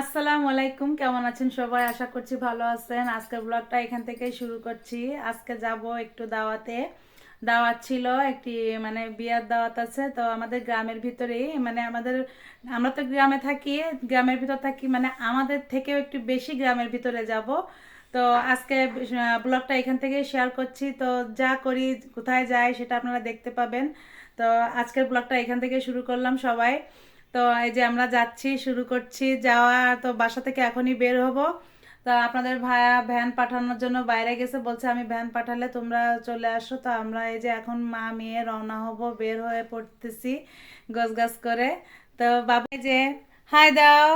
আসসালামু আলাইকুম, কেমন আছেন সবাই? আশা করছি ভালো আছেন। আজকের ব্লগটা এখান থেকেই শুরু করছি। আজকে যাব একটু দাওয়াতে। দাওয়াত ছিল একটি মানে বিয়ার দাওয়াত আছে। তো আমাদের গ্রামের ভিতরেই মানে আমাদের, আমরা তো গ্রামে থাকি। গ্রামের ভিতর থাকি মানে আমাদের থেকেও একটু বেশি গ্রামের ভিতরে যাব। তো আজকে ব্লগটা এখান থেকেই শেয়ার করছি। তো যা করি, কোথায় যাই সেটা আপনারা দেখতে পাবেন। তো আজকের ব্লগটা এখান থেকে শুরু করলাম সবাই। তো এই যে আমরা যাচ্ছি শুরু করছি। যাওয়া তো বাসা থেকে এখনই বের হব। তো আপনাদের ভাইয়া ভ্যান পাঠানোর জন্য বাইরে গেছে বলছে আমি ভ্যান পাঠালে তোমরা চলে আসো। তো আমরা এই যে এখন মা মেয়ে রওনা হব বের হয়ে পড়তেছি গছ গাছ করে। তো বাবা যে হাই দাও।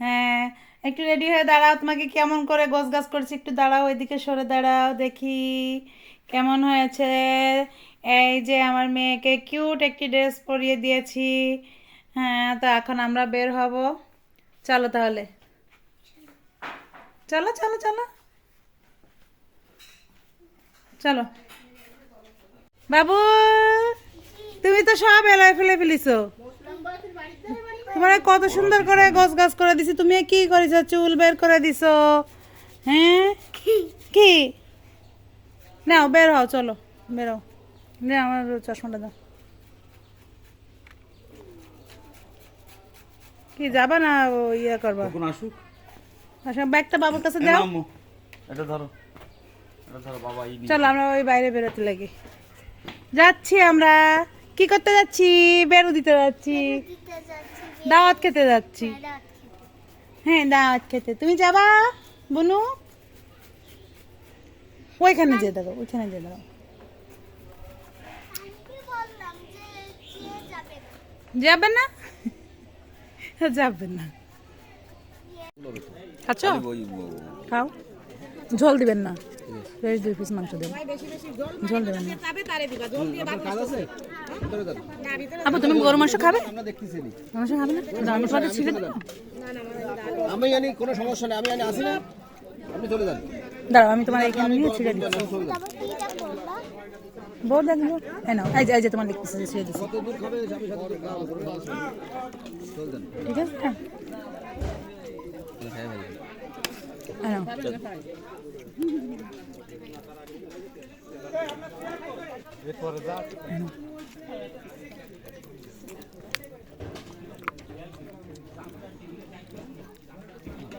হ্যাঁ একটু রেডি হয়ে দাঁড়াও তোমাকে কেমন করে গোছ গাছ করছি একটু দাঁড়াও ওইদিকে সরে দাঁড়াও দেখি কেমন হয়েছে। এই যে আমার মেয়েকে কিউট একটি ড্রেস পরিয়ে দিয়েছি। হ্যাঁ তো এখন আমরা বের হব। চলো তাহলে। চলো চলো চলো। চলো। বাবু তুমি তো সব এলায় ফেলে ফেলিছো। তোমার কত সুন্দর করে গছ গাছ করে দিছি। তুমি কি করেছ? চুল বের করে দিছো। হ্যাঁ? কি? নাও বের হও চলো। বের হও। আমার চশমাটা দাও। কি যাবা না ইয়ে করবা? কখন আসুক? আচ্ছা ব্যাগটা বাবুর কাছে দাও। এটা ধরো এটা ধরো বাবা এই চলো আমরা ওই বাইরে বেরোতে লাগি। যাচ্ছি আমরা। কি করতে যাচ্ছি? বেরো দিতে যাচ্ছি। দাওয়াত খেতে যাচ্ছি। হ্যাঁ দাওয়াত খেতে। তুমি যাবা? বনু? ওইখানে যে দাও ওইখানে যে দাও যাবে না? যাবে না। খাচ্ছ? খাও। ঝোল দিবেন না। বেশ দুই পিস মাংস দেবেন। ঝোল দেবেন না। আপু তুমি গরু মাংস খাবে? মাংস খাবে না? দাম পরে ছিল না আমি জানি কোনো সমস্যা নেই আমি জানি আসি না। আপনি চলে যান। দাঁড়াও আমি তোমার এখানে নিয়ে ছিঁড়ে দিচ্ছি। বউ দেখব এই নাও, এই যে এই যে তোমার লিখতেছে যে যান ঠিক আছে নাও।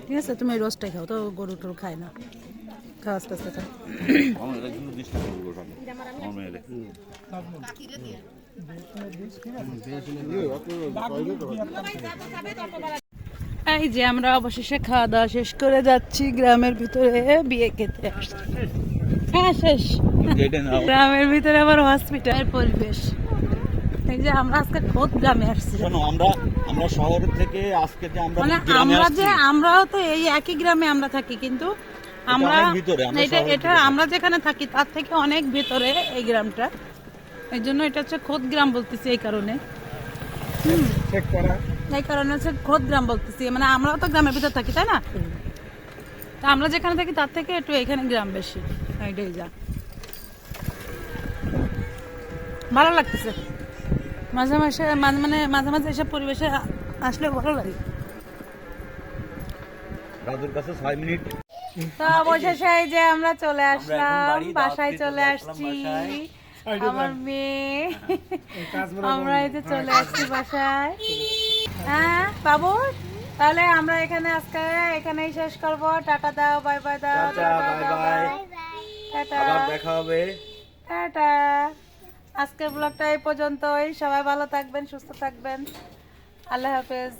ঠিক আছে, তুমি রোজটাই খাও, তো গরু টরু খায় না। আস্তে আস্তে এই যে আমরা অবশেষে খাওয়া দাওয়া শেষ করে যাচ্ছি গ্রামের ভিতরে বিয়ে খেতে আসছি। হ্যাঁ শেষ। গ্রামের ভিতরে আবার হসপিটালের পরিবেশ। এই যে আমরা আজকে খোদ গ্রামে আসছি। আমরা আমরা শহর থেকে আজকে যে আমরা মানে আমরা যে আমরাও তো এই একই গ্রামে আমরা থাকি কিন্তু আমরা এটা এটা আমরা যেখানে থাকি তার থেকে অনেক ভিতরে এই গ্রামটা। এই জন্য এটা হচ্ছে খোদ গ্রাম বলতেছি এই কারণে। এই কারণে হচ্ছে খোদ গ্রাম বলতেছি। মানে আমরাও তো গ্রামের ভিতর থাকি তাই না? তা আমরা যেখানে থাকি তার থেকে একটু এখানে গ্রাম বেশি। যা ভালো লাগতেছে। মাঝে মাঝে মাঝে মানে মাঝে মাঝে এসব পরিবেশে আসলে ভালো লাগে। দাদুর কাছে ছয় মিনিট। তো অবশেষে এই যে আমরা চলে আসলাম বাসায় চলে আসছি। আমার মেয়ে। আমরা এই যে চলে আসছি বাসায়। হ্যাঁ বাবু তাহলে আমরা এখানে আজকে এখানেই শেষ করব। টাটা দাও বাই বাই দাও টাটা, বাই। বাই। টাটা। আবার দেখা হবে। টাটা। আজকের ব্লগটা এই পর্যন্তই। সবাই ভালো থাকবেন সুস্থ থাকবেন। আল্লাহ হাফেজ।